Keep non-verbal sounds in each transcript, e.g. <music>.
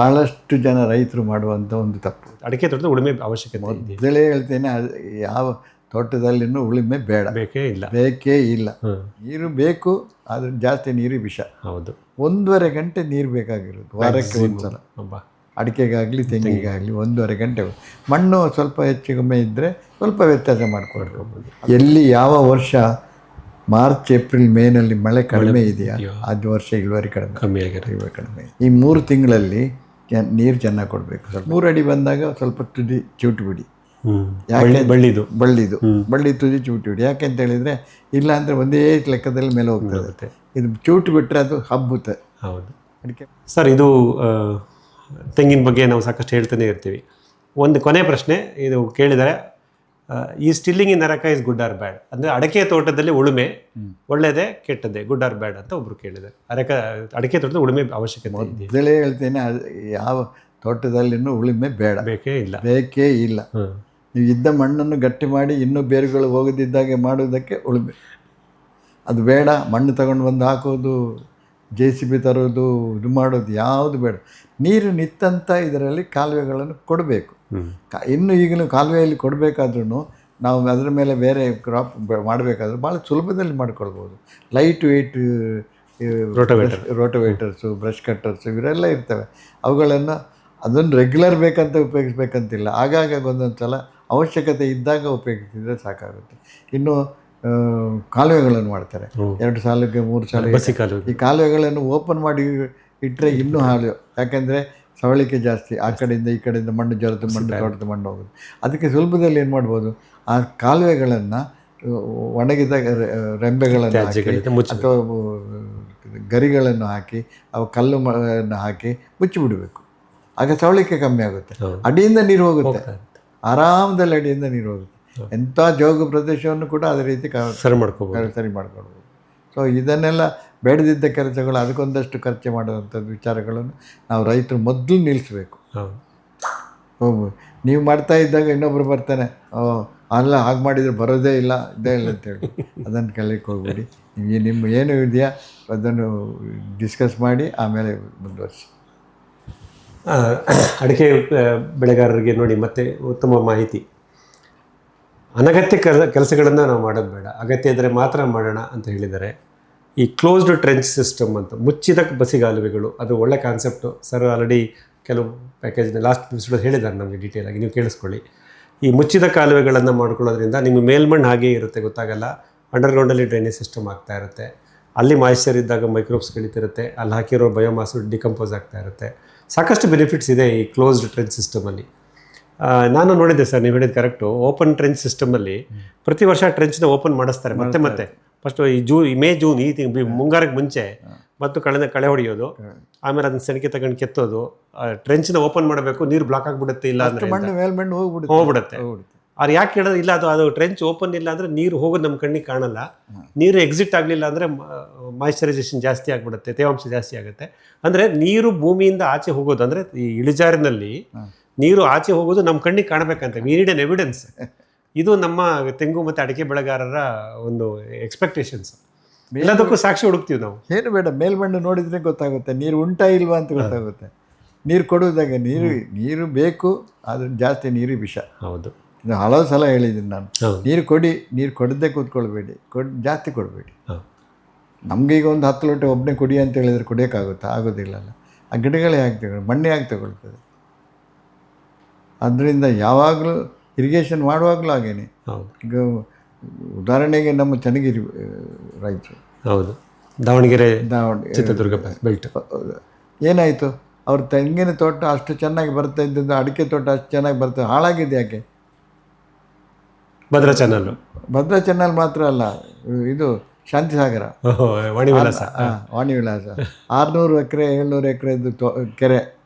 ಭಾಳಷ್ಟು ಜನ ರೈತರು ಮಾಡುವಂಥ ಒಂದು ತಪ್ಪು. ಅಡಿಕೆ ತೋಟದ ಉಳುಮೆ ಅವಶ್ಯಕತೆ ಇದೆ. ಮೊದಲೇ ಹೇಳ್ತೇನೆ ಅದು ಯಾವ ತೋಟದಲ್ಲಿನೂ ಉಳುಮೆ ಬೇಡ. ಬೇಕೇ ಇಲ್ಲ. ಬೇಕೇ ಇಲ್ಲ. ನೀರು ಬೇಕು ಆದರೆ ಜಾಸ್ತಿ ನೀರು ವಿಷ. ಹೌದು. ಒಂದೂವರೆ ಗಂಟೆ ನೀರು ಬೇಕಾಗಿರೋದು ವಾರಕ್ಕೆ ಒಂದ್ಸಲ. ಅಡಿಕೆಗಾಗಲಿ ತೆಂಗಿಗಾಗಲಿ ಒಂದೂವರೆ ಗಂಟೆ. ಮಣ್ಣು ಸ್ವಲ್ಪ ಹೆಚ್ಚು ಕಮ್ಮಿ ಇದ್ದರೆ ಸ್ವಲ್ಪ ವ್ಯತ್ಯಾಸ ಮಾಡಿಕೊಡ್ಬೋದು ಎಲ್ಲಿ ಯಾವ ವರ್ಷ ಮಾರ್ಚ್ ಏಪ್ರಿಲ್ ಮೇನಲ್ಲಿ ಮಳೆ ಕಡಿಮೆ ಇದೆಯಾ ಅದು ವರ್ಷ ಇಳುವರಿ ಕಡಿಮೆ. ಇಳುವರಿ ಕಡಿಮೆ. ಈ ಮೂರು ತಿಂಗಳಲ್ಲಿ ಚ- ನೀರು ಚೆನ್ನಾಗಿ ಕೊಡಬೇಕು. ಸ್ವಲ್ಪ ಮೂರು ಅಡಿ ಬಂದಾಗ ಸ್ವಲ್ಪ ತುದಿ ಚೂಟು ಬಿಡಿ. ಯಾಕೆ ಬಳ್ಳಿ ಬಳ್ಳಿದು. ಬಳ್ಳಿದು. ಬಳ್ಳಿ ತುದಿ ಚೂಟು ಬಿಡಿ. ಯಾಕೆಂತ ಹೇಳಿದರೆ ಇಲ್ಲ ಅಂದರೆ ಒಂದೇ ಲೆಕ್ಕದಲ್ಲಿ ಮೇಲೆ ಹೋಗ್ತದೆ ಇದು ಚೂಟು ಬಿಟ್ಟರೆ ಅದು ಹಬ್ಬುತ್ತೆ. ಹೌದು. ಅದಕ್ಕೆ ಸರ್ ಇದು ತೆಂಗಿನ ಬಗ್ಗೆ ನಾವು ಸಾಕಷ್ಟು ಹೇಳ್ತಾನೆ ಇರ್ತೀವಿ. ಒಂದು ಕೊನೆ ಪ್ರಶ್ನೆ ಇದು ಕೇಳಿದರೆ ಈ ಸ್ಟಿಲ್ಲಿಂಗ್ ಇನ್ ನರಕ ಇಸ್ ಗುಡ್ ಆರ್ ಬ್ಯಾಡ್ ಅಂದರೆ ಅಡಕೆ ತೋಟದಲ್ಲಿ ಉಳುಮೆ ಒಳ್ಳೆಯದೇ ಕೆಟ್ಟದೇ ಗುಡ್ ಆರ್ ಬ್ಯಾಡ್ ಅಂತ ಒಬ್ರು ಕೇಳಿದ್ದಾರೆ. ಅರಕ ಅಡಕೆ ತೋಟದ ಉಳುಮೆ ಅವಶ್ಯಕತೆ ಇದೆ. ಮೊದಲೇ ಹೇಳ್ತೇನೆ ಅದು ಯಾವ ತೋಟದಲ್ಲಿನೂ ಉಳುಮೆ ಬೇಡ. ಬೇಕೇ ಇಲ್ಲ. ಬೇಕೇ ಇಲ್ಲ. ನೀವು ಇದ್ದ ಮಣ್ಣನ್ನು ಗಟ್ಟಿ ಮಾಡಿ ಇನ್ನೂ ಬೇರುಗಳು ಹೋಗದಿದ್ದಾಗೆ ಮಾಡುವುದಕ್ಕೆ ಉಳುಮೆ. ಅದು ಬೇಡ ಮಣ್ಣು ತಗೊಂಡು ಬಂದು ಹಾಕೋದು ಜೆ ಸಿ ಬಿ ತರೋದು ಇದು ಮಾಡೋದು ಯಾವುದು ಬೇಡ. ನೀರು ನಿತ್ತಂತ ಇದರಲ್ಲಿ ಕಾಲುವೆಗಳನ್ನು ಕೊಡಬೇಕು. ಇನ್ನು ಈಗಲೂ ಕಾಲುವೆಯಲ್ಲಿ ಕೊಡಬೇಕಾದ್ರೂ ನಾವು ಅದರ ಮೇಲೆ ಬೇರೆ ಕ್ರಾಪ್ ಮಾಡಬೇಕಾದ್ರೆ ಭಾಳ ಸುಲಭದಲ್ಲಿ ಮಾಡ್ಕೊಳ್ಬೋದು. Light weight rotavator rotavators brush cutters ಇವರೆಲ್ಲ ಇರ್ತವೆ. ಅವುಗಳನ್ನು ಅದನ್ನು ರೆಗ್ಯುಲರ್ ಬೇಕಂತ ಉಪಯೋಗಿಸ್ಬೇಕಂತಿಲ್ಲ. ಆಗಾಗ ಒಂದೊಂದು ಸಲ ಅವಶ್ಯಕತೆ ಇದ್ದಾಗ ಉಪಯೋಗಿಸಿದರೆ ಸಾಕಾಗುತ್ತೆ. ಇನ್ನು ಕಾಲುವೆಗಳನ್ನು ಮಾಡ್ತಾರೆ. ಎರಡು ಸಾಲಕ್ಕೆ ಮೂರು ಸಾಲ ಈ ಕಾಲುವೆಗಳನ್ನು ಓಪನ್ ಮಾಡಿ ಇಟ್ಟರೆ ಇನ್ನೂ ಹಾಳು. ಯಾಕೆಂದರೆ ಸವಳಿಕೆ ಜಾಸ್ತಿ. ಆ ಕಡೆಯಿಂದ ಈ ಕಡೆಯಿಂದ ಮಣ್ಣು ಜೊರೆದು ಮಣ್ಣು ತೋಟದ ಮಣ್ಣು ಹೋಗುತ್ತೆ. ಅದಕ್ಕೆ ಸುಲಭದಲ್ಲಿ ಏನು ಮಾಡ್ಬೋದು? ಆ ಕಾಲುವೆಗಳನ್ನು ಒಣಗಿದ ರೆಂಬೆಗಳನ್ನು ಹಾಕಿ ಅಥವಾ ಗರಿಗಳನ್ನು ಹಾಕಿ ಅವು ಕಲ್ಲು ಮನ್ನು ಹಾಕಿ ಮುಚ್ಚಿಬಿಡಬೇಕು. ಆಗ ಸವಳಿಕೆ ಕಮ್ಮಿ ಆಗುತ್ತೆ. ಅಡಿಯಿಂದ ನೀರು ಹೋಗುತ್ತೆ. ಆರಾಮದಲ್ಲಿ ಅಡಿಯಿಂದ ನೀರು ಹೋಗುತ್ತೆ. ಎಂಥ ಜೋಗ ಪ್ರದೇಶವನ್ನು ಕೂಡ ಅದೇ ರೀತಿ ಕ ಸರಿ ಮಾಡ್ಕೋಬೋದು. ಸರಿ- ಮಾಡ್ಕೊಳ್ಬೋದು ಸೊ ಇದನ್ನೆಲ್ಲ ಬೇಡದಿದ್ದ ಕೆಲಸಗಳು ಅದಕ್ಕೊಂದಷ್ಟು ಖರ್ಚು ಮಾಡುವಂಥದ್ದು ವಿಚಾರಗಳನ್ನು ನಾವು ರೈತರು ಮೊದಲು ನಿಲ್ಲಿಸಬೇಕು. ಹೌದು. ನೀವು ಮಾಡ್ತಾ ಇದ್ದಾಗ ಇನ್ನೊಬ್ಬರು ಬರ್ತಾನೆ ಅಲ್ಲ ಹಾಗೆ ಮಾಡಿದರೆ ಬರೋದೇ ಇಲ್ಲ ಇದೇ ಇಲ್ಲ ಅಂತೇಳಿ ಅದನ್ನು ಕಲಿಯಕ್ಕೆ ಹೋಗ್ಬೇಡಿ. ನಿಮಗೆ ನಿಮ್ಮ ಏನು ಇದೆಯಾ ಅದನ್ನು ಡಿಸ್ಕಸ್ ಮಾಡಿ ಆಮೇಲೆ ಮುಂದುವರಿಸಿ. ಅಡಿಕೆ ಬೆಳೆಗಾರರಿಗೆ ನೋಡಿ ಮತ್ತೆ ಉತ್ತಮ ಮಾಹಿತಿ. ಅನಗತ್ಯ ಕೆಲ ಕೆಲಸಗಳನ್ನು ನಾವು ಮಾಡೋದು ಬೇಡ. ಅಗತ್ಯ ಇದ್ದರೆ ಮಾತ್ರ ಮಾಡೋಣ ಅಂತ ಹೇಳಿದ್ದಾರೆ. ಈ ಕ್ಲೋಸ್ಡ್ ಟ್ರೆಂಚ್ ಸಿಸ್ಟಮ್ ಅಂತ ಮುಚ್ಚಿದ ಬಸಿಗಾಲುವೆಗಳು, ಅದು ಒಳ್ಳೆ ಕಾನ್ಸೆಪ್ಟು ಸರ್ ಆಲ್ರೆಡಿ ಕೆಲವು ಪ್ಯಾಕೇಜ್ನ ಲಾಸ್ಟ್ ಎಪಿಸೋಡ್ ಹೇಳಿದ್ದಾರೆ ನಮಗೆ ಡೀಟೇಲ್ ಆಗಿ. ನೀವು ಕೇಳಿಸ್ಕೊಳ್ಳಿ. ಈ ಮುಚ್ಚಿದ ಕಾಲುವೆಗಳನ್ನು ಮಾಡ್ಕೊಳ್ಳೋದ್ರಿಂದ ನಿಮ್ಮ ಮೇಲ್ಮಣ್ಣು ಹಾಗೇ ಇರುತ್ತೆ, ಗೊತ್ತಾಗಲ್ಲ. ಅಂಡರ್ಗ್ರೌಂಡಲ್ಲಿ ಡ್ರೈನೇಜ್ ಸಿಸ್ಟಮ್ ಆಗ್ತಾ ಇರುತ್ತೆ. ಅಲ್ಲಿ ಮಾಯಿಶ್ಚರ್ ಇದ್ದಾಗ ಮೈಕ್ರೋಬ್ಸ್ ಕಳೀತಿರುತ್ತೆ ಅಲ್ಲಿ ಹಾಕಿರೋ ಬಯೋಮಾಸು ಡಿಕಂಪೋಸ್ ಆಗ್ತಾ ಇರುತ್ತೆ. ಸಾಕಷ್ಟು ಬೆನಿಫಿಟ್ಸ್ ಇದೆ ಈ ಕ್ಲೋಸ್ಡ್ ಟ್ರೆಂಚ್ ಸಿಸ್ಟಮಲ್ಲಿ ನಾನು ನೋಡಿದ್ದೆ ಸರ್ ನೀವು ಹೇಳಿದ ಕರೆಕ್ಟು ಓಪನ್ ಟ್ರೆಂಚ್ ಸಿಸ್ಟಮಲ್ಲಿ ಪ್ರತಿ ವರ್ಷ ಟ್ರೆಂಚ್ನ ಓಪನ್ ಮಾಡಿಸ್ತಾರೆ ಮತ್ತೆ ಮತ್ತೆ. ಫಸ್ಟು ಈ ಜೂ ಈ ಮೇ ಜೂನ್ ಈ ತಿಂಗ್ ಮುಂಗಾರಕ್ಕೆ ಮುಂಚೆ ಮತ್ತು ಕಳೆದ ಕಳೆ ಹೊಡೆಯೋದು ಆಮೇಲೆ ಅದನ್ನ ಸೆಣಕೆ ತಗೊಂಡು ಕೆತ್ತೋದು ಟ್ರೆಂಚ್ನ ಓಪನ್ ಮಾಡಬೇಕು ನೀರು ಬ್ಲಾಕ್ ಆಗಿಬಿಡುತ್ತೆ ಇಲ್ಲ ಅಂದ್ರೆ ಹೋಗ್ಬಿಡುತ್ತೆ. ಅವ್ರು ಯಾಕೆ ಹೇಳೋದು ಇಲ್ಲ ಅದು ಅದು ಟ್ರೆಂಚ್ ಓಪನ್ ಇಲ್ಲ ಅಂದರೆ ನೀರು ಹೋಗೋದು ನಮ್ಮ ಕಣ್ಣಿಗೆ ಕಾಣಲ್ಲ. ನೀರು ಎಕ್ಸಿಟ್ ಆಗಲಿಲ್ಲ ಅಂದರೆ ಮಾಯಿಶ್ಚರೈಸೇಷನ್ ಜಾಸ್ತಿ ಆಗಿಬಿಡುತ್ತೆ ತೇವಾಂಶ ಜಾಸ್ತಿ ಆಗುತ್ತೆ. ಅಂದರೆ ನೀರು ಭೂಮಿಯಿಂದ ಆಚೆ ಹೋಗೋದು ಅಂದರೆ ಈ ಇಳಿಜಾರಿನಲ್ಲಿ ನೀರು ಆಚೆ ಹೋಗೋದು ನಮ್ಮ ಕಣ್ಣಿಗೆ ಕಾಣಬೇಕಂತ. ವಿ ನೀಡ್ ಎನ್ ಎವಿಡೆನ್ಸ್ ಇದು ನಮ್ಮ ತೆಂಗು ಮತ್ತು ಅಡಿಕೆ ಬೆಳೆಗಾರರ ಒಂದು ಎಕ್ಸ್ಪೆಕ್ಟೇಷನ್ಸ್ ಎಲ್ಲದಕ್ಕೂ ಸಾಕ್ಷಿ ಹುಡುಕ್ತೀವಿ ನಾವು. ಏನು ಬೇಡ ಮೇಲ್ಮಣ್ಣು ನೋಡಿದರೆ ಗೊತ್ತಾಗುತ್ತೆ. ನೀರು ಉಂಟಾ ಇಲ್ವಾ ಅಂತ ಗೊತ್ತಾಗುತ್ತೆ. ನೀರು ಕೊಡುವುದಾಗ ನೀರು ನೀರು ಬೇಕು ಆದರೆ ಜಾಸ್ತಿ ನೀರು ವಿಷ. ಹೌದು. ಇದು ಹಲವು ಸಲ ಹೇಳಿದ್ದೀನಿ ನಾನು. ನೀರು ಕೊಡಿ ನೀರು ಕೊಡದೆ ಕೂತ್ಕೊಳ್ಬೇಡಿ. ಕೊಡ್ ಜಾಸ್ತಿ ಕೊಡಬೇಡಿ. ಹೌದು. ನಮಗೆ ಈಗ ಒಂದು ಹತ್ತು ಲೋಟ ಒಬ್ಬನೇ ಕುಡಿ ಅಂತ ಹೇಳಿದರೆ ಕುಡಿಯೋಕ್ಕಾಗುತ್ತಾ? ಆಗೋದಿಲ್ಲಲ್ಲ. ಆ ಗಿಡಗಳೇ ಹಾಕಿ ತಗೊಳ್ಳಿ ಮಣ್ಣೇ ಹಾಕಿ ತಗೊಳ್ತದೆ ಅದರಿಂದ ಯಾವಾಗಲೂ ಇರಿಗೇಷನ್ ಮಾಡುವಾಗಲೂ ಹಾಗೇನೆ. ಈಗ ಉದಾಹರಣೆಗೆ ನಮ್ಮ ಚನ್ನಗಿರಿ ರೈತರು. ಹೌದು. ದಾವಣಗೆರೆ ದಾವಣಗೆರೆ ಚಿತ್ರದುರ್ಗ ಬೆಲ್ಟ್. ಏನಾಯಿತು? ಅವ್ರ ತೆಂಗಿನ ತೋಟ ಅಷ್ಟು ಚೆನ್ನಾಗಿ ಬರ್ತಾ ಇದ್ದದ್ದು ಅಡಿಕೆ ತೋಟ ಅಷ್ಟು ಚೆನ್ನಾಗಿ ಬರ್ತದೆ ಹಾಳಾಗಿದೆ ಯಾಕೆ? ಭದ್ರಾ ಚಾನಲ್ ಭದ್ರಾ ಚಾನಲ್ ಮಾತ್ರ ಅಲ್ಲ ಇದು ಶಾಂತಿಸಾಗರ. ವಾಣಿ ವಿಲಾಸ ವಾಣಿ ವಿಲಾಸ ಆರುನೂರು ಎಕರೆ ಏಳ್ನೂರು ಎಕರೆದು ತೋ ಕೆರೆ.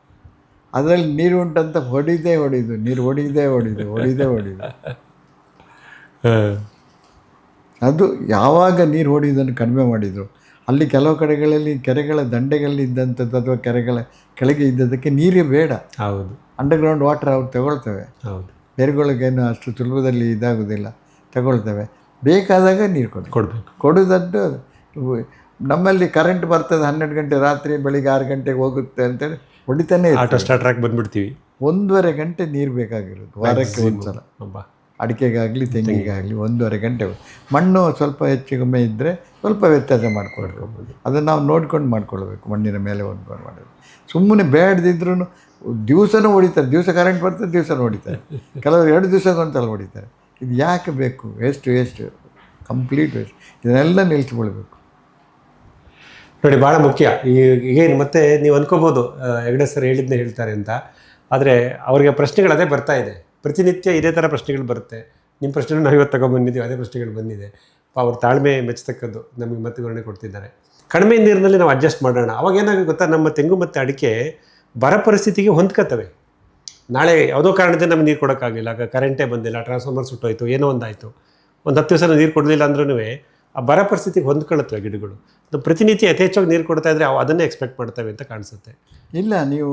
ಅದರಲ್ಲಿ ನೀರು ಉಂಟಂತ ಹೊಡಿದೇ ಹೊಡಿದು ನೀರು ಹೊಡಿದೇ ಹೊಡಿದು ಹೊಡಿದೇ ಹೊಡಿದು. ಅದು ಯಾವಾಗ ನೀರು ಹೊಡಿಯೋದನ್ನು ಕಡಿಮೆ ಮಾಡಿದರು. ಅಲ್ಲಿ ಕೆಲವು ಕಡೆಗಳಲ್ಲಿ ಕೆರೆಗಳ ದಂಡೆಗಳಲ್ಲಿ ಇದ್ದಂಥದ್ದು ಅಥವಾ ಕೆರೆಗಳ ಕೆಳಗೆ ಇದ್ದದಕ್ಕೆ ನೀರೇ ಬೇಡ. ಹೌದು. ಅಂಡರ್ಗ್ರೌಂಡ್ ವಾಟರ್ ಅವ್ರು ತಗೊಳ್ತವೆ. ಹೌದು. ಬೇರುಗಳಿಗೇನು ಅಷ್ಟು ಸುಲಭದಲ್ಲಿ ಇದಾಗೋದಿಲ್ಲ ತಗೊಳ್ತವೆ. ಬೇಕಾದಾಗ ನೀರು ಕೊಡಿ ಕೊಡಬೇಕು. ಕೊಡೋದಂತೂ ನಮ್ಮಲ್ಲಿ ಕರೆಂಟ್ ಬರ್ತದೆ ಹನ್ನೆರಡು ಗಂಟೆ ರಾತ್ರಿ ಬೆಳಿಗ್ಗೆ ಆರು ಗಂಟೆಗೆ ಹೋಗುತ್ತೆ ಅಂತೇಳಿ ಹೊಡಿತಾನೆ ಆಟೋ ಆಟೋ ಸ್ಟಾರ್ಟ್ರಾಗಿ ಬಂದ್ಬಿಡ್ತೀವಿ. ಒಂದೂವರೆ ಗಂಟೆ ನೀರು ಬೇಕಾಗಿರೋದು ವಾರಕ್ಕೆ ಒಂದು ಸಲ ಅಡಿಕೆಗಾಗಲಿ ತೆಂಗಿಗಾಗಲಿ ಒಂದೂವರೆ ಗಂಟೆ. ಮಣ್ಣು ಸ್ವಲ್ಪ ಹೆಚ್ಚು ಕಮ್ಮಿ ಇದ್ದರೆ ಸ್ವಲ್ಪ ವ್ಯತ್ಯಾಸ ಮಾಡ್ಕೊಳ್ಬೋದು. ಅದನ್ನು ನಾವು ನೋಡ್ಕೊಂಡು ಮಾಡ್ಕೊಳ್ಬೇಕು ಮಣ್ಣಿನ ಮೇಲೆ ಹೊಂದ್ಕೊಂಡು ಮಾಡೋದು. ಸುಮ್ಮನೆ ಬೇಡದಿದ್ರೂ ದಿವಸನೂ ಹೊಡಿತಾರೆ. ದಿವಸ ಕರೆಂಟ್ ಬರ್ತದೆ ದಿವಸ ಹೊಡಿತಾರೆ. <laughs> ಕೆಲವರು ಎರಡು ದಿವಸಕ್ಕೊಂದ್ಸಲ ಹೊಡಿತಾರೆ. ಇದು ಯಾಕೆ ಬೇಕು? ವೇಸ್ಟ್ ವೇಸ್ಟ್ ಕಂಪ್ಲೀಟ್ ವೇಸ್ಟ್ ಇದನ್ನೆಲ್ಲ ನಿಲ್ಲಿಸ್ಕೊಳ್ಬೇಕು ನೋಡಿ ಭಾಳ ಮುಖ್ಯ. ಈಗೇನು ಮತ್ತೆ ನೀವು ಅನ್ಕೋಬೋದು ಹೆಗಡೆ ಹೆಗ್ಡೆ ಸರ್ ಹೇಳಿದ್ನೇ ಹೇಳ್ತಾರೆ ಅಂತ. ಆದರೆ ಅವರಿಗೆ ಪ್ರಶ್ನೆಗಳು ಅದೇ ಬರ್ತಾ ಇದೆ. ಪ್ರತಿನಿತ್ಯ ಇದೇ ಥರ ಪ್ರಶ್ನೆಗಳು ಬರುತ್ತೆ. ನಿಮ್ಮ ಪ್ರಶ್ನೆಗಳು ನಾವು ಇವತ್ತು ತಗೊಂಡ್ಬಂದಿದ್ದೀವಿ ಅದೇ ಪ್ರಶ್ನೆಗಳು ಬಂದಿದೆ. ಅವ್ರ ತಾಳ್ಮೆ ಮೆಚ್ಚತಕ್ಕದ್ದು ನಮಗೆ ಮತ್ತೆ ವಿವರಣೆ ಕೊಡ್ತಿದ್ದಾರೆ. ಕಡಿಮೆ ನೀರಿನಲ್ಲಿ ನಾವು ಅಡ್ಜಸ್ಟ್ ಮಾಡೋಣ. ಅವಾಗ ಏನಾಗುತ್ತೆ ಗೊತ್ತಾ, ನಮ್ಮ ತೆಂಗು ಮತ್ತು ಅಡಿಕೆ ಬರ ಪರಿಸ್ಥಿತಿಗೆ ಹೊಂದ್ಕತ್ತವೆ. ನಾಳೆ ಯಾವುದೋ ಕಾರಣದಿಂದ ನಮ್ಗೆ ನೀರು ಕೊಡೋಕ್ಕಾಗಲಿಲ್ಲ ಆಗ ಕರೆಂಟೇ ಬಂದಿಲ್ಲ ಟ್ರಾನ್ಸ್ಫಾರ್ಮರ್ ಸುಟ್ಟೋಯ್ತು, ಏನೋ ಒಂದಾಯಿತು ಒಂದು ಹತ್ತು ದಿವಸ ನೀರು ಕೊಡಲಿಲ್ಲ ಅಂದ್ರೂ ಆ ಬರ ಪರಿಸ್ಥಿತಿಗೆ ಹೊಂದ್ಕೊಳ್ಳುತ್ತವೆ ಗಿಡಗಳು. ಪ್ರತಿನಿತ್ಯ ಯಥೇಚ್ಛವಾಗಿ ನೀರು ಕೊಡ್ತಾ ಇದ್ರೆ ಅವು ಅದನ್ನೇ ಎಕ್ಸ್ಪೆಕ್ಟ್ ಮಾಡ್ತವೆ ಅಂತ ಕಾಣಿಸುತ್ತೆ. ಇಲ್ಲ ನೀವು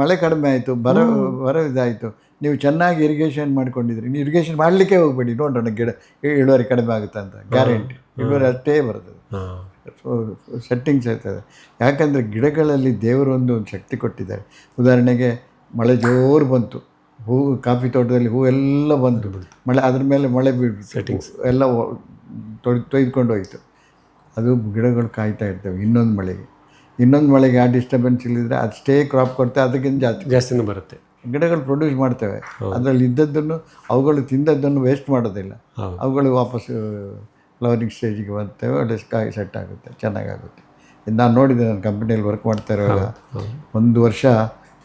ಮಳೆ ಕಡಿಮೆ ಆಯಿತು ಬರ ಬರ ಇದಾಯಿತು ನೀವು ಚೆನ್ನಾಗಿ ಇರಿಗೇಷನ್ ಮಾಡ್ಕೊಂಡಿದ್ರಿ ನೀವು ಇರಿಗೇಷನ್ ಮಾಡಲಿಕ್ಕೆ ಹೋಗಬೇಡಿ ನೋಡೋಣ ಗಿಡ ಇಳುವರಿ ಕಡಿಮೆ ಆಗುತ್ತೆ ಅಂತ ಗ್ಯಾರಂಟಿ ಇಳುವರಿ ಅಷ್ಟೇ ಬರ್ತದೆ. ಸೆಟ್ಟಿಂಗ್ಸ್ ಇರ್ತದೆ. ಯಾಕಂದರೆ ಗಿಡಗಳಲ್ಲಿ ದೇವರು ಒಂದು ಶಕ್ತಿ ಕೊಟ್ಟಿದ್ದಾರೆ. ಉದಾಹರಣೆಗೆ ಮಳೆ ಜೋರು ಬಂತು ಹೂ ಕಾಫಿ ತೋಟದಲ್ಲಿ ಹೂ ಎಲ್ಲ ಬಂದು ಮಳೆ ಅದ್ರ ಮೇಲೆ ಮಳೆ ಬೀಳ್ಬಿಟ್ಟು ಸೆಟ್ಟಿಂಗ್ಸ್ ಎಲ್ಲ ಒ- ತೊಯ್ ತೊಯ್ದುಕೊಂಡು ಹೋಯಿತು ಅದು ಗಿಡಗಳು ಕಾಯ್ತಾ ಇರ್ತವೆ ಇನ್ನೊಂದು ಮಳೆಗೆ. ಇನ್ನೊಂದು ಮಳೆಗೆ ಆ ಡಿಸ್ಟರ್ಬೆನ್ಸ್ ಇಲ್ಲಿದ್ರೆ ಅದು ಸ್ಟೇ ಕ್ರಾಪ್ ಕೊಡ್ತವೆ ಅದಕ್ಕಿಂತ ಜಾಸ್ತಿ. ಜಾಸ್ತಿನೂ ಬರುತ್ತೆ. ಗಿಡಗಳು ಪ್ರೊಡ್ಯೂಸ್ ಮಾಡ್ತವೆ. ಅದರಲ್ಲಿ ಇದ್ದದ್ದನ್ನು ಅವುಗಳು ತಿಂದದ್ದನ್ನು ವೇಸ್ಟ್ ಮಾಡೋದಿಲ್ಲ. ಅವುಗಳು ವಾಪಸ್ ಫ್ಲವರಿಂಗ್ ಸ್ಟೇಜಿಗೆ ಬರ್ತವೆ ಒಳ್ಳೆ ಕಾಯಿ ಸೆಟ್ ಆಗುತ್ತೆ ಚೆನ್ನಾಗಾಗುತ್ತೆ. ನಾನು ನೋಡಿದ್ದೆ ನಾನು ಕಂಪ್ನಿಯಲ್ಲಿ ವರ್ಕ್ ಮಾಡ್ತಾ ಇರೋವಾಗ. ಒಂದು ವರ್ಷ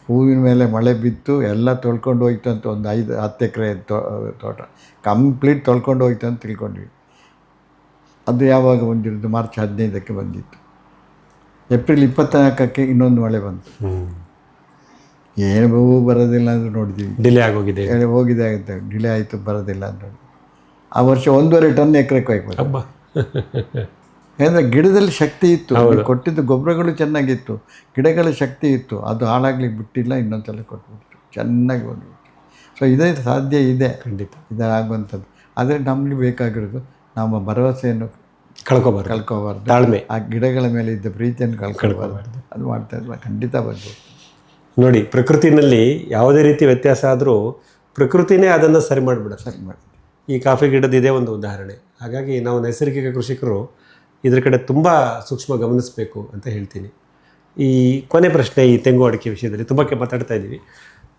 ಹೂವಿನ ಮೇಲೆ ಮಳೆ ಬಿತ್ತು ಎಲ್ಲ ತೊಳ್ಕೊಂಡು ಹೋಯ್ತು ಅಂತ ಒಂದು ಐದು ಹತ್ತು ಎಕರೆ ತೋಟ. ಕಂಪ್ಲೀಟ್ ತೊಳ್ಕೊಂಡು ಹೋಯ್ತು ಅಂತ ತಿಳ್ಕೊಂಡ್ವಿ. ಅದು ಯಾವಾಗ ಬಂದಿರೋದು ಮಾರ್ಚ್ ಹದಿನೈದಕ್ಕೆ ಬಂದಿತ್ತು. ಏಪ್ರಿಲ್ ಇಪ್ಪತ್ತ್ನಾಲ್ಕಕ್ಕೆ ಇನ್ನೊಂದು ಮಳೆ ಬಂತು. ಏನು ಹೂವು ಬರೋದಿಲ್ಲ ಅಂತ ನೋಡಿದ್ವಿ. ಡಿಲೇ ಆಗೋಗಿದೆ. ಹೇಳಿ ಹೋಗಿದೆ ಆಗುತ್ತೆ. ಡಿಲೇ ಆಯಿತು ಬರೋದಿಲ್ಲ ಅಂತ ನೋಡಿ. ಆ ವರ್ಷ ಒಂದೂವರೆ ಟನ್ ಎಕರೆ ಕೊಯ್ಬೋದು ಅಪ್ಪ ಯಾಕಂದರೆ ಗಿಡದಲ್ಲಿ ಶಕ್ತಿ ಇತ್ತು. ಕೊಟ್ಟಿದ್ದು ಗೊಬ್ಬರಗಳು ಚೆನ್ನಾಗಿತ್ತು. ಗಿಡಗಳ ಶಕ್ತಿ ಇತ್ತು. ಅದು ಹಾಳಾಗ್ಲಿಕ್ಕೆ ಬಿಟ್ಟಿಲ್ಲ ಇನ್ನೊಂದ್ಸಲ ಕೊಟ್ಬಿಟ್ಟು ಚೆನ್ನಾಗಿ ಬಂದ್ಬಿಟ್ಟು ಸೊ ಇದೇ ಸಾಧ್ಯ ಇದೆ. ಖಂಡಿತ. ಇದಾಗುವಂಥದ್ದು. ಆದರೆ ನಮಗೆ ಬೇಕಾಗಿರೋದು ನಮ್ಮ ಭರವಸೆಯನ್ನು ಕಳ್ಕೊಬಾರ್ದು. ಕಳ್ಕೋಬಾರ್ದು. ತಾಳ್ಮೆ. ಆ ಗಿಡಗಳ ಮೇಲೆ ಇದ್ದ ಪ್ರೀತಿಯನ್ನು ಕಳ್ಕೊಳ್ಬಾರ್ದು ಅದು ಮಾಡ್ತಾ ಇದ್ವ ಖಂಡಿತ ಬಂದು ನೋಡಿ ಪ್ರಕೃತಿನಲ್ಲಿ ಯಾವುದೇ ರೀತಿ ವ್ಯತ್ಯಾಸ ಆದರೂ ಪ್ರಕೃತಿನೇ ಅದನ್ನು ಸರಿ ಮಾಡಿಬಿಡ ಸರಿ ಮಾಡಿ ಈ ಕಾಫಿ ಗಿಡದ ಇದೇ ಒಂದು ಉದಾಹರಣೆ. ಹಾಗಾಗಿ ನಾವು ನೈಸರ್ಗಿಕ ಕೃಷಿಕರು ಇದ್ರ ಕಡೆ ತುಂಬ ಸೂಕ್ಷ್ಮ ಗಮನಿಸಬೇಕು ಅಂತ ಹೇಳ್ತೀನಿ. ಈ ಕೊನೆ ಪ್ರಶ್ನೆ ಈ ತೆಂಗು ಅಡಿಕೆ ವಿಷಯದಲ್ಲಿ ತುಂಬಕ್ಕೆ ಮಾತಾಡ್ತಾ ಇದ್ದೀವಿ.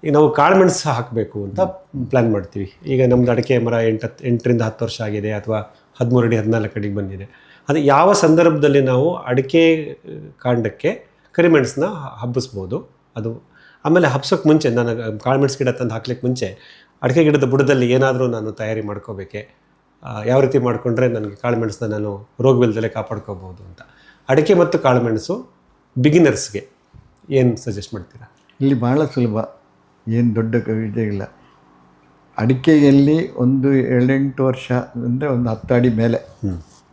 ಈಗ ನಾವು ಕಾಳುಮೆಣಸು ಹಾಕಬೇಕು ಅಂತ ಪ್ಲ್ಯಾನ್ ಮಾಡ್ತೀವಿ. ಈಗ ನಮ್ಮದು ಅಡಿಕೆ ಮರ ಎಂಟು ಹತ್ತು ಎಂಟರಿಂದ ಹತ್ತು ವರ್ಷ ಆಗಿದೆ ಅಥವಾ ಹದಿಮೂರು ಅಡಿ ಹದಿನಾಲ್ಕು ಅಡಿಗೆ ಬಂದಿದೆ. ಅದು ಯಾವ ಸಂದರ್ಭದಲ್ಲಿ ನಾವು ಅಡಿಕೆ ಕಾಂಡಕ್ಕೆ ಕರಿಮೆಣಸನ್ನ ಹಬ್ಬಿಸ್ಬೋದು, ಅದು ಆಮೇಲೆ ಹಬ್ಸೋಕ್ಕೆ ಮುಂಚೆ, ನಾನು ಕಾಳುಮೆಣಸು ಗಿಡ ತಂದು ಹಾಕ್ಲಿಕ್ಕೆ ಮುಂಚೆ ಅಡಿಕೆ ಗಿಡದ ಬುಡದಲ್ಲಿ ಏನಾದರೂ ನಾನು ತಯಾರಿ ಮಾಡ್ಕೋಬೇಕೆ ಯಾವ ರೀತಿ ಮಾಡಿಕೊಂಡ್ರೆ ನನಗೆ ಕಾಳುಮೆಣಸನ್ನ ನಾನು ರೋಗವಿಲ್ಲದಲ್ಲೇ ಕಾಪಾಡ್ಕೋಬೋದು ಅಂತ. ಅಡಿಕೆ ಮತ್ತು ಕಾಳುಮೆಣಸು ಬಿಗಿನರ್ಸ್ಗೆ ಏನು ಸಜೆಸ್ಟ್ ಮಾಡ್ತೀರಾ? ಇಲ್ಲಿ ಭಾಳ ಸುಲಭ, ಏನು ದೊಡ್ಡ ಕವಿತೆ ಇಲ್ಲ. ಅಡಿಕೆಯಲ್ಲಿ ಒಂದು ಏಳೆಂಟು ವರ್ಷ ಅಂದರೆ ಒಂದು ಹತ್ತು ಅಡಿ ಮೇಲೆ.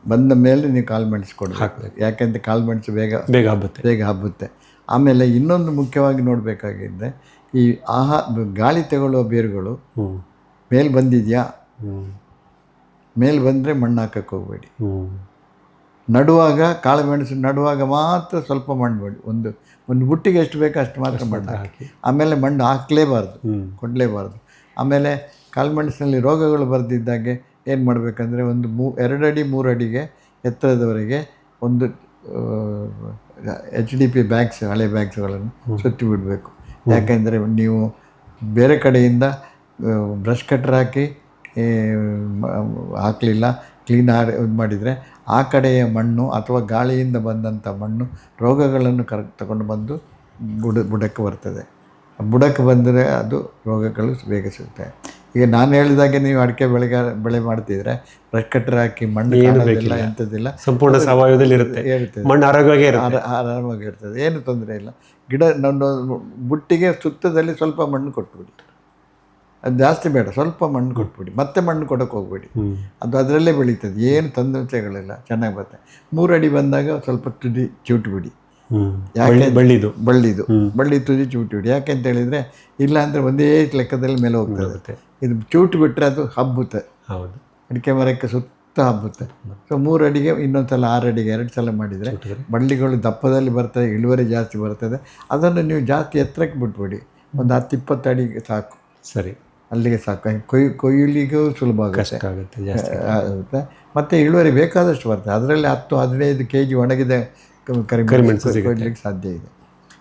ಬಂದ ಮೇಲೆ ನೀವು ಕಾಲು ಮೆಣಸು ಕೊಡಬೇಕು ಯಾಕೆಂದರೆ ಕಾಲು ಮೆಣಸು ಬೇಗ ಬೇಗ ಹಬ್ಬುತ್ತೆ ಬೇಗ ಹಬ್ಬುತ್ತೆ ಆಮೇಲೆ ಇನ್ನೊಂದು ಮುಖ್ಯವಾಗಿ ನೋಡಬೇಕಾಗಿದ್ದರೆ ಈ ಆಹಾ ಗಾಳಿ ತಗೊಳ್ಳುವ ಬೇರುಗಳು ಮೇಲೆ ಬಂದಿದೆಯಾ? ಮೇಲೆ ಬಂದರೆ ಮಣ್ಣು ಹಾಕಕ್ಕೆ ಹೋಗಬೇಡಿ. ನಡುವಾಗ ಕಾಳು ಮೆಣಸು ನಡುವಾಗ ಮಾತ್ರ ಸ್ವಲ್ಪ ಮಣ್ಣು ಬೇಡಿ ಒಂದು ಒಂದು ಬುಟ್ಟಿಗೆ ಎಷ್ಟು ಬೇಕೋ ಅಷ್ಟು ಮಾತ್ರ ಮಣ್ಣು ಹಾಕಿ. ಆಮೇಲೆ ಮಣ್ಣು ಹಾಕಲೇಬಾರ್ದು. ಕೊಡಲೇಬಾರ್ದು. ಆಮೇಲೆ ಕಾಲ್ಮೆಣಸಿನಲ್ಲಿ ರೋಗಗಳು ಬರೆದಿದ್ದಾಗೆ ಏನು ಮಾಡಬೇಕಂದ್ರೆ ಒಂದು ಮೂ ಎರಡಡಿ ಅಡಿ ಮೂರು ಅಡಿಗೆ ಎತ್ತರದವರೆಗೆ ಒಂದು ಎಚ್ ಡಿ ಪಿ ಬ್ಯಾಗ್ಸ್ ಹಳೆ ಬ್ಯಾಗ್ಸ್ಗಳನ್ನು ಸುತ್ತಿ ಬಿಡಬೇಕು. ಯಾಕೆಂದರೆ ನೀವು ಬೇರೆ ಕಡೆಯಿಂದ ಬ್ರಷ್ ಕಟ್ರ್ ಹಾಕಿ ಹಾಕಲಿಲ್ಲ ಕ್ಲೀನ್ ಇದು ಮಾಡಿದರೆ ಆ ಕಡೆಯ ಮಣ್ಣು ಅಥವಾ ಗಾಳಿಯಿಂದ ಬಂದಂಥ ಮಣ್ಣು ರೋಗಗಳನ್ನು ಕರ್ ತಗೊಂಡು ಬಂದು ಬುಡ ಬುಡಕ್ಕೆ ಬರ್ತದೆ. ಬುಡಕ್ಕೆ ಬಂದರೆ ಅದು ರೋಗಗಳು ಬೇಗ ಸಿಗುತ್ತೆ. ಈಗ ನಾನು ಹೇಳಿದಾಗೆ ನೀವು ಅಡಿಕೆ ಬೆಳೆಗಾರ ಬೆಳೆ ಮಾಡ್ತಿದ್ರೆ ಬ್ರಷ್ ಕಟ್ಟರ್ ಹಾಕಿ ಮಣ್ಣು ಕಾಣೋದಿಲ್ಲ ಎಂಥದ್ದಿಲ್ಲ ಸಂಪೂರ್ಣ ಸಾವಯವದಲ್ಲಿ ಇರುತ್ತೆ. ಮಣ್ಣು ಆರೋಗ್ಯವಾಗಿ ಇರುತ್ತೆ. ಇರ್ತದೆ. ಏನು ತೊಂದರೆ ಇಲ್ಲ. ಗಿಡ ನನ್ನ ಬುಟ್ಟಿಗೆ ಸುತ್ತದಲ್ಲಿ ಸ್ವಲ್ಪ ಮಣ್ಣು ಕೊಟ್ಬಿಡಿ. ಅದು ಜಾಸ್ತಿ ಬೇಡ ಸ್ವಲ್ಪ ಮಣ್ಣು ಕೊಟ್ಬಿಡಿ. ಮತ್ತೆ ಮಣ್ಣು ಕೊಡೋಕೆ ಹೋಗ್ಬೇಡಿ. ಅದು ಅದರಲ್ಲೇ ಬೆಳೀತದೆ. ಏನು ತೊಂದರೆಗಳಿಲ್ಲ ಚೆನ್ನಾಗಿ ಬರುತ್ತೆ. ಮೂರಡಿ ಅಡಿ ಬಂದಾಗ ಸ್ವಲ್ಪ ತುದಿ ಚೂಟ್ಬಿಡಿ. ಯಾಕೆ ಬಳ್ಳಿದು. ಬಳ್ಳಿದು. ಬಳ್ಳಿ ತುದಿ ಚೂಟಿ ಬಿಡಿ ಯಾಕೆ ಅಂತ ಹೇಳಿದ್ರೆ ಇಲ್ಲ ಅಂದರೆ ಒಂದೇ ಲೆಕ್ಕದಲ್ಲಿ ಮೇಲೆ ಹೋಗ್ತದೆ ಇದು ಚೂಟು ಬಿಟ್ಟರೆ ಅದು ಹಬ್ಬುತ್ತೆ. ಹೌದು. ಅಡಿಕೆ ಮರಕ್ಕೆ ಸುತ್ತ ಹಬ್ಬುತ್ತೆ. ಸೊ ಮೂರು ಅಡಿಗೆ ಇನ್ನೊಂದು ಸಲ ಆರು ಅಡಿಗೆ ಎರಡು ಸಲ ಮಾಡಿದರೆ ಬಳ್ಳಿಗಳು ದಪ್ಪದಲ್ಲಿ ಬರ್ತದೆ ಇಳುವರಿ ಜಾಸ್ತಿ ಬರ್ತದೆ. ಅದನ್ನು ನೀವು ಜಾಸ್ತಿ ಎತ್ತರಕ್ಕೆ ಬಿಟ್ಬಿಡಿ. ಒಂದು ಹತ್ತು ಇಪ್ಪತ್ತು ಅಡಿಗೆ ಸಾಕು. ಸರಿ. ಅಲ್ಲಿಗೆ ಸಾಕು. ಕೊಯ್ ಕೊಯ್ಯಲಿಗೂ ಸುಲಭ ಆಗುತ್ತೆ. ಆಗುತ್ತೆ ಮತ್ತು ಇಳುವರಿ ಬೇಕಾದಷ್ಟು ಬರ್ತದೆ. ಅದರಲ್ಲಿ ಹತ್ತು ಹದಿನೈದು ಕೆ ಜಿ ಒಣಗಿದ ಕ- ಕರಿಮೆಣಸು ಕರಿಮೆಣಸು ಕೊಯ್ಲಿಕ್ಕೆ ಸಾಧ್ಯ ಇದೆ.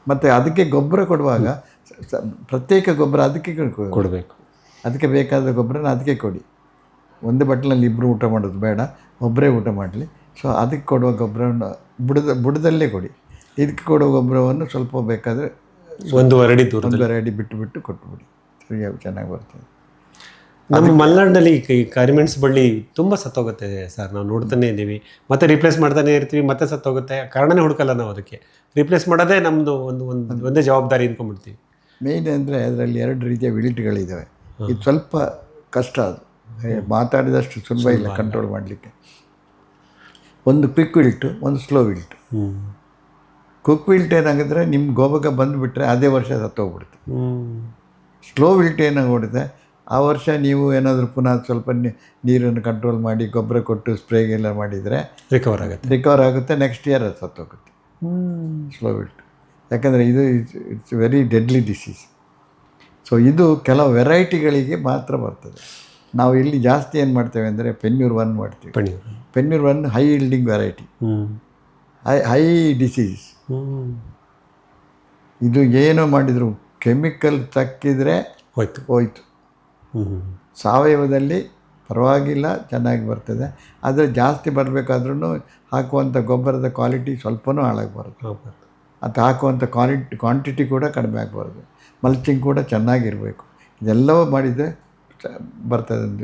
ಮತ್ತು ಅದಕ್ಕೆ ಗೊಬ್ಬರ ಕೊಡುವಾಗ ಪ್ರತ್ಯೇಕ ಗೊಬ್ಬರ ಅದಕ್ಕೆ ಕೊಡಬೇಕು. ಅದಕ್ಕೆ ಬೇಕಾದ ಗೊಬ್ಬರನ ಅದಕ್ಕೆ ಕೊಡಿ. ಒಂದು ಬಟ್ಟಲಲ್ಲಿ ಇಬ್ಬರು ಊಟ ಮಾಡೋದು ಬೇಡ ಒಬ್ಬರೇ ಊಟ ಮಾಡಲಿ. ಸೊ ಅದಕ್ಕೆ ಕೊಡುವ ಗೊಬ್ಬರವನ್ನು ಬುಡದ ಬುಡದಲ್ಲೇ ಕೊಡಿ. ಇದಕ್ಕೆ ಕೊಡುವ ಗೊಬ್ಬರವನ್ನು ಸ್ವಲ್ಪ ಬೇಕಾದರೆ ಒಂದೂವರೆ ಅಡಿ ಒಂದು ಒಂದೂವರೆ ಅಡಿ ಬಿಟ್ಟು ಬಿಟ್ಟು ಕೊಟ್ಟುಬಿಡಿ ಸರಿಯಾಗಿ ಚೆನ್ನಾಗಿ ಬರ್ತದೆ. ನಮ್ಮ ಮಲೆನಾಡಿನಲ್ಲಿ ಈ ಕರಿಮೆಣಸು ಬಳ್ಳಿ ತುಂಬ ಸತ್ತೋಗುತ್ತೆ ಸರ್. ನಾವು ನೋಡ್ತಾನೆ ಇದ್ದೀವಿ ಮತ್ತೆ ರಿಪ್ಲೇಸ್ ಮಾಡ್ತಾನೆ ಇರ್ತೀವಿ ಮತ್ತೆ ಸತ್ತೋಗುತ್ತೆ. ಕಾರಣನೇ ಹುಡುಕಲ್ಲ ನಾವು ಅದಕ್ಕೆ. ರಿಪ್ಲೇಸ್ ಮಾಡೋದೇ ನಮ್ಮದು ಒಂದು ಒಂದು ಒಂದೇ ಜವಾಬ್ದಾರಿ ಅಂದ್ಕೊಂಡ್ಬಿಡ್ತೀವಿ ಮೇಯ್ನ್ ಅಂದರೆ ಅದರಲ್ಲಿ ಎರಡು ರೀತಿಯ ವಿಲಿಟ್ಗಳಿದ್ದಾವೆ ಇದು ಸ್ವಲ್ಪ ಕಷ್ಟ ಅದು. ಮಾತಾಡಿದಷ್ಟು ಸುಲಭ ಇಲ್ಲ ಕಂಟ್ರೋಲ್ ಮಾಡಲಿಕ್ಕೆ. ಒಂದು ಕ್ವಿಕ್ ವಿಲ್ಟ್ ಒಂದು ಸ್ಲೋ ವಿಲ್ಟ್ ಕ್ವಿಕ್ ವಿಲ್ಟ್ ಏನಾಗಿದ್ರೆ ನಿಮ್ಮ ಗೋಬಕ ಬಂದುಬಿಟ್ರೆ ಅದೇ ವರ್ಷ ಸತ್ತೋಗ್ಬಿಡುತ್ತೆ. ಹ್ಞೂ ಸ್ಲೋ ವಿಲ್ಟ್ ಏನಾಗ್ಬಿಡುತ್ತೆ ಆ ವರ್ಷ ನೀವು ಏನಾದರೂ ಪುನಃ ಸ್ವಲ್ಪ ನೀ- ನೀರನ್ನು ಕಂಟ್ರೋಲ್ ಮಾಡಿ ಗೊಬ್ಬರ ಕೊಟ್ಟು ಸ್ಪ್ರೇಗೆಲ್ಲ ಮಾಡಿದರೆ ರಿಕವರ್ ಆಗುತ್ತೆ. ರಿಕವರ್ ಆಗುತ್ತೆ ನೆಕ್ಸ್ಟ್ ಇಯರ್ ಅದು ಸತ್ತೋಗುತ್ತೆ. ಸ್ಲೋ ಬಿಟ್ಟು ಯಾಕಂದರೆ ಇದು it's very deadly disease so ಇದು ಕೆಲವು ವೆರೈಟಿಗಳಿಗೆ ಮಾತ್ರ ಬರ್ತದೆ. ನಾವು ಇಲ್ಲಿ ಜಾಸ್ತಿ ಏನು ಮಾಡ್ತೇವೆ ಅಂದರೆ ಪೆನ್ಯೂರ್ ಒನ್ ಮಾಡ್ತೀವಿ. ಪೆನ್ಯೂರ್ ಒನ್ ಹೈ ಇಲ್ಡಿಂಗ್ ವೆರೈಟಿ ಹ್ಞೂ ಹೈ ಹೈ ಡಿಸೀಸ್ ಇದು ಏನು ಮಾಡಿದ್ರು ಕೆಮಿಕಲ್ ತಕ್ಕಿದರೆ ಹೋಯ್ತು. ಹೋಯ್ತು. ಸಾವಯವದಲ್ಲಿ ಪರವಾಗಿಲ್ಲ ಚೆನ್ನಾಗಿ ಬರ್ತದೆ. ಆದರೆ ಜಾಸ್ತಿ ಬರಬೇಕಾದ್ರೂ ಹಾಕುವಂಥ ಗೊಬ್ಬರದ ಕ್ವಾಲಿಟಿ ಸ್ವಲ್ಪನೂ ಹಾಳಾಗಿ ಬರುತ್ತೆ. ಅದು ಹಾಕುವಂಥ ಕ್ವಾಲಿಟಿ ಕ್ವಾಂಟಿಟಿ ಕೂಡ ಕಡಿಮೆ ಆಗಬಾರ್ದು ಮಲ್ಚಿಂಗ್ ಕೂಡ ಚೆನ್ನಾಗಿರಬೇಕು. ಇದೆಲ್ಲವೂ ಮಾಡಿದರೆ ಬರ್ತದೆ ಒಂದು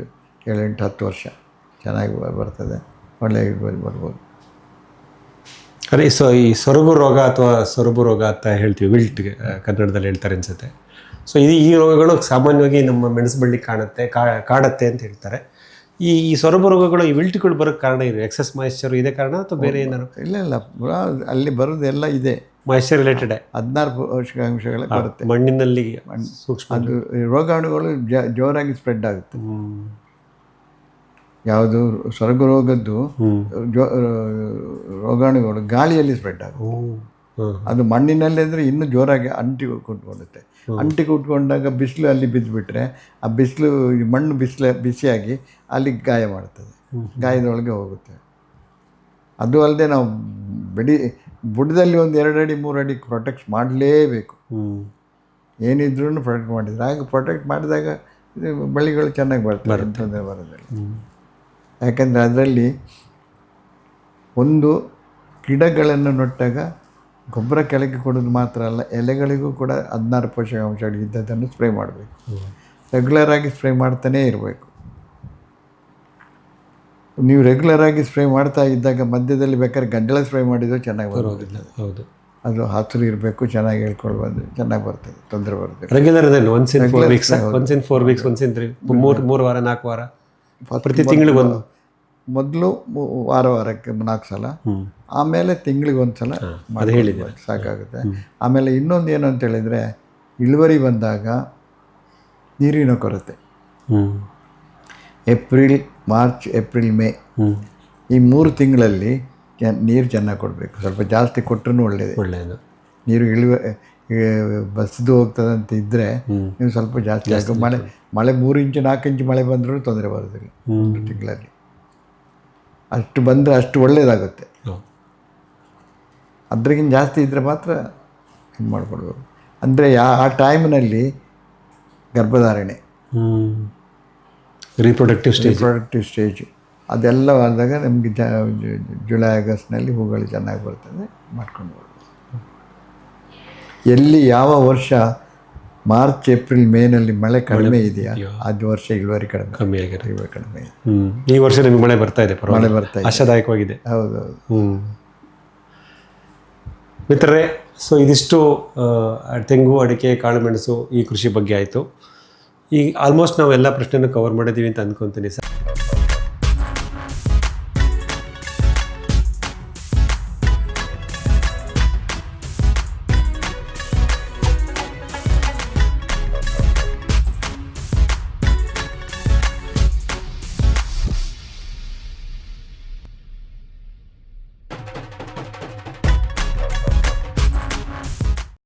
ಏಳೆಂಟು ಹತ್ತು ವರ್ಷ ಚೆನ್ನಾಗಿ ಬ- ಬರ್ತದೆ. ಒಳ್ಳೆಯ ಬರ್ಬೋದು. ಅರೆ ಸೊ ಈ ಸೊರಗು ರೋಗ ಅಥವಾ ಸೊರಬು ರೋಗ ಅಂತ ಹೇಳ್ತೀವಿ ವಿಲ್ಟ್ಗೆ ಕನ್ನಡದಲ್ಲಿ ಹೇಳ್ತಾರೆ ಅನ್ಸುತ್ತೆ. ಸೊ ಇದು ಈ ರೋಗಗಳು ಸಾಮಾನ್ಯವಾಗಿ ನಮ್ಮ ಮೆಣಸು ಬಳ್ಳಿ ಕಾಣುತ್ತೆ ಕಾಡತ್ತೆ ಅಂತ ಹೇಳ್ತಾರೆ. ಈ ಈ ಸೊರಬು ರೋಗಗಳು ಈ ವಿಲ್ಟ್ಗಳು ಬರೋಕ್ಕೆ ಕಾರಣ ಇದೆ ಎಕ್ಸಸ್ ಮಾಯಿಶ್ಚರ್ ಇದೆ ಕಾರಣ ಅಥವಾ ಬೇರೆ ಏನಾದ್ರು ಇಲ್ಲ ಇಲ್ಲ. ಪುರಾ ಅಲ್ಲಿ ಬರೋದೆಲ್ಲ ಇದೆ. ಮಾಯಿಶ್ಚರ್ ರಿಲೇಟೆಡ್ ಹದಿನಾರು ಪೋಷಕಾಂಶಗಳು ಬರುತ್ತೆ. ಮಣ್ಣಿನಲ್ಲಿ ಸೂಕ್ಷ್ಮ ಅದು ರೋಗಾಣುಗಳು ಜೋರಾಗಿ ಸ್ಪ್ರೆಡ್ ಆಗುತ್ತೆ. ಯಾವುದು ಸೊರಗು ರೋಗದ್ದು. ಜೋ ರೋಗಾಣುಗಳು ಗಾಳಿಯಲ್ಲಿ ಸ್ಪ್ರೆಡ್ ಆಗುತ್ತೆ. ಅದು ಮಣ್ಣಿನಲ್ಲಿ ಅಂದರೆ ಇನ್ನೂ ಜೋರಾಗಿ ಅಂಟಿ ಕುಟ್ಕೊಳ್ಳುತ್ತೆ ಅಂಟಿ ಕುಟ್ಕೊಂಡಾಗ ಬಿಸಿಲು ಅಲ್ಲಿ ಬಿದ್ದುಬಿಟ್ರೆ ಆ ಬಿಸಿಲು ಮಣ್ಣು ಬಿಸಿಲು ಬಿಸಿಯಾಗಿ ಅಲ್ಲಿ ಗಾಯ ಮಾಡ್ತದೆ. ಗಾಯದೊಳಗೆ ಹೋಗುತ್ತೆ. ಅದು ಅಲ್ಲದೆ ನಾವು ಬಿಡಿ ಬುಡದಲ್ಲಿ ಒಂದು ಎರಡು ಅಡಿ ಮೂರು ಅಡಿ ಪ್ರೊಟೆಕ್ಟ್ ಮಾಡಲೇಬೇಕು. ಏನಿದ್ರೂ ಪ್ರೊಟೆಕ್ಟ್ ಮಾಡಿದ್ರೆ. ಆಗ ಪ್ರೊಟೆಕ್ಟ್ ಮಾಡಿದಾಗ ಬಳ್ಳಿಗಳು ಚೆನ್ನಾಗಿ ಬರ್ತವೆ ತೊಂದರೆ ಬರೋದಿಲ್ಲ. ಯಾಕಂದರೆ ಅದರಲ್ಲಿ ಒಂದು ಗಿಡಗಳನ್ನು ನೊಟ್ಟಾಗ ಗೊಬ್ಬರ ಕೆಳಗೆ ಕೊಡೋದು ಮಾತ್ರ ಅಲ್ಲ ಎಲೆಗಳಿಗೂ ಕೂಡ ಹದಿನಾರು ಪೋಷಕಾಂಶಗಳು ಇದ್ದದ್ದನ್ನು ಸ್ಪ್ರೇ ಮಾಡಬೇಕು. ರೆಗ್ಯುಲರ್ ಆಗಿ ಸ್ಪ್ರೇ ಮಾಡ್ತಾನೇ ಇರಬೇಕು. ನೀವು ರೆಗ್ಯುಲರ್ ಆಗಿ ಸ್ಪ್ರೇ ಮಾಡ್ತಾ ಇದ್ದಾಗ ಮಧ್ಯದಲ್ಲಿ ಬೇಕಾದ್ರೆ ಗಂಟಲ ಸ್ಪ್ರೇ ಮಾಡಿದ್ರು ಚೆನ್ನಾಗಿ ಬರೋದಿಲ್ಲ ಹೌದು. ಅದು ಹಸಿರು ಇರಬೇಕು ಚೆನ್ನಾಗಿ ಹೇಳ್ಕೊಳ್ಬೋದು ಚೆನ್ನಾಗಿ ಬರ್ತದೆ ತೊಂದರೆ ಬರ್ತದೆ ರೆಗ್ಯುಲರ್ ಇದೆ once in four weeks once in four weeks once in three ಮೂರು ಮೂರು ವಾರ ನಾಲ್ಕು ವಾರ ಪ್ರತಿ ತಿಂಗಳಿಗೆ ಒಂದು ಮೊದಲು ವಾರ ವಾರಕ್ಕೆ ನಾಲ್ಕು ಸಲ ಆಮೇಲೆ ತಿಂಗಳಿಗೆ ಒಂದು ಸಲ ಹೇಳಿದೆ ಸಾಕಾಗುತ್ತೆ. ಆಮೇಲೆ ಇನ್ನೊಂದು ಏನು ಅಂತ ಹೇಳಿದರೆ ಇಳುವರಿ ಬಂದಾಗ ನೀರಿನ ಕೊರತೆ. April March April May. ಈ ಮೂರು ತಿಂಗಳಲ್ಲಿ ನೀರು ಚೆನ್ನಾಗಿ ಕೊಡಬೇಕು. ಸ್ವಲ್ಪ ಜಾಸ್ತಿ ಕೊಟ್ಟರು ಒಳ್ಳೆಯದು ಒಳ್ಳೆಯದು ನೀರು ಇಳುವ ಬಸ್ದು ಹೋಗ್ತದಂತ ಅಂತ ಇದ್ದರೆ ನೀವು ಸ್ವಲ್ಪ ಜಾಸ್ತಿ ಮಳೆ ಮಳೆ ಮೂರು ಇಂಚು ನಾಲ್ಕು ಇಂಚು ಮಳೆ ಬಂದರೂ ತೊಂದರೆ ಬರೋದಿಲ್ಲ. ಮೂರು ತಿಂಗಳಲ್ಲಿ. ಅಷ್ಟು ಬಂದರೆ ಅಷ್ಟು ಒಳ್ಳೆಯದಾಗುತ್ತೆ ಅದ್ರಗಿಂತ ಜಾಸ್ತಿ ಇದ್ದರೆ ಮಾತ್ರ ಇದು ಮಾಡ್ಕೊಳ್ಬೇಕು ಅಂದರೆ ಯಾ ಆ ಟೈಮ್ನಲ್ಲಿ ಗರ್ಭಧಾರಣೆ. Reproductive reproductive stage productive stage ಅದೆಲ್ಲ ಆದಾಗ ನಮಗೆ ಜು- ಜುಲೈ ಆಗಸ್ಟ್ನಲ್ಲಿ ಹೂಗಳು ಚೆನ್ನಾಗಿ ಬರ್ತದೆ ಮಾಡ್ಕೊಂಡು ಎಲ್ಲಿ ಯಾವ ವರ್ಷ ಮಾರ್ಚ್ ಏಪ್ರಿಲ್ ಮೇನಲ್ಲಿ ಮಳೆ ಕಡಿಮೆ ಇದೆಯಾ? ಅದು ವರ್ಷ ಇಳುವರಿ ಕಡಿಮೆ. ಕಮ್ಮಿ ಆಗಿದೆ. ಇಳುವರಿ ಕಡಿಮೆ ಇದೆ. ಹ್ಮ್. ಈ ವರ್ಷ ನಿಮಗೆ ಮಳೆ ಬರ್ತಾ ಇದೆ ಮಳೆ ಪರವಾಗಿಲ್ಲ ಬರ್ತಾ ಇದೆ. ಆಶಾದಾಯಕವಾಗಿದೆ. ಹೌದು ಹೌದು. ಹ್ಞೂ ಮಿತ್ರರೇ ಸೊ ಇದಿಷ್ಟು ಆ, ತೆಂಗು ಅಡಿಕೆ ಕಾಳುಮೆಣಸು ಈ ಕೃಷಿ ಬಗ್ಗೆ ಆಯಿತು. ಈ ಆಲ್ಮೋಸ್ಟ್ ನಾವು ಎಲ್ಲ ಪ್ರಶ್ನೆಯನ್ನು ಕವರ್ ಮಾಡಿದ್ದೀವಿ ಅಂತ ಅಂದ್ಕೊತೀನಿ ಸರ್.